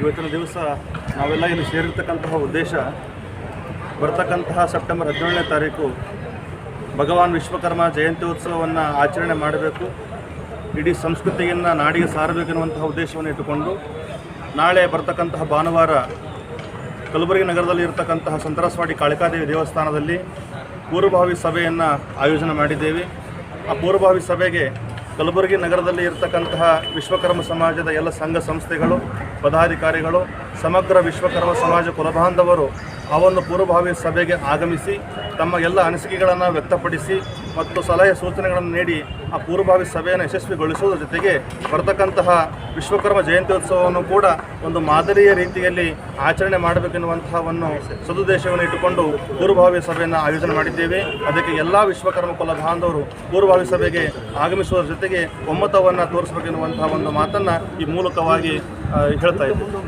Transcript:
ಇವತ್ತಿನ ದಿವಸ ನಾವೆಲ್ಲ ಇಲ್ಲಿ ಸೇರಿರ್ತಕ್ಕಂತಹ ಉದ್ದೇಶ ಬರ್ತಕ್ಕಂತಹ ಸೆಪ್ಟೆಂಬರ್ ಹದಿನೇಳನೇ ತಾರೀಕು ಭಗವಾನ್ ವಿಶ್ವಕರ್ಮ ಜಯಂತ್ಯೋತ್ಸವವನ್ನು ಆಚರಣೆ ಮಾಡಬೇಕು. ಇಡೀ ಸಂಸ್ಕೃತಿಯನ್ನು ನಾಡಿಗೆ ಸಾರಬೇಕೆನ್ನುವಂತಹ ಉದ್ದೇಶವನ್ನು ಇಟ್ಟುಕೊಂಡು ನಾಳೆ ಬರ್ತಕ್ಕಂತಹ ಭಾನುವಾರ ಕಲಬುರಗಿ ನಗರದಲ್ಲಿ ಇರತಕ್ಕಂತಹ ಸಂತರಸ್ವಾಡಿ ಕಾಳಿಕಾದೇವಿ ದೇವಸ್ಥಾನದಲ್ಲಿ ಪೂರ್ವಭಾವಿ ಸಭೆಯನ್ನು ಆಯೋಜನೆ ಮಾಡಿದ್ದೇವೆ. ಆ ಪೂರ್ವಭಾವಿ ಸಭೆಗೆ ಕಲಬುರಗಿ ನಗರದಲ್ಲಿ ಇರತಕ್ಕಂತಹ ವಿಶ್ವಕರ್ಮ ಸಮಾಜದ ಎಲ್ಲ ಸಂಘ ಸಂಸ್ಥೆಗಳು, ಪದಾಧಿಕಾರಿಗಳು, ಸಮಗ್ರ ವಿಶ್ವಕರ್ಮ ಸಮಾಜ ಕುಲಬಾಂಧವರು ಅವನ್ನು ಪೂರ್ವಭಾವಿ ಸಭೆಗೆ ಆಗಮಿಸಿ ತಮ್ಮ ಎಲ್ಲ ಅನಿಸಿಕೆಗಳನ್ನು ವ್ಯಕ್ತಪಡಿಸಿ ಮತ್ತು ಸಲಹೆ ಸೂಚನೆಗಳನ್ನು ನೀಡಿ ಆ ಪೂರ್ವಭಾವಿ ಸಭೆಯನ್ನು ಯಶಸ್ವಿಗೊಳಿಸುವುದರ ಜೊತೆಗೆ ಬರತಕ್ಕಂತಹ ವಿಶ್ವಕರ್ಮ ಜಯಂತ್ಯೋತ್ಸವವನ್ನು ಕೂಡ ಒಂದು ಮಾದರಿಯ ರೀತಿಯಲ್ಲಿ ಆಚರಣೆ ಮಾಡಬೇಕೆನ್ನುವಂತಹ ಒಂದು ಸದುದ್ದೇಶವನ್ನು ಇಟ್ಟುಕೊಂಡು ಪೂರ್ವಭಾವಿ ಸಭೆಯನ್ನು ಆಯೋಜನೆ ಮಾಡಿದ್ದೇವೆ. ಅದಕ್ಕೆ ಎಲ್ಲ ವಿಶ್ವಕರ್ಮ ಕುಲ ಬಾಂಧವರು ಪೂರ್ವಭಾವಿ ಸಭೆಗೆ ಆಗಮಿಸುವುದರ ಜೊತೆಗೆ ಒಮ್ಮತವನ್ನು ತೋರಿಸಬೇಕೆನ್ನುವಂತಹ ಒಂದು ಮಾತನ್ನು ಈ ಮೂಲಕವಾಗಿ ಹೇಳ್ತಾ ಇದ್ದೇವೆ.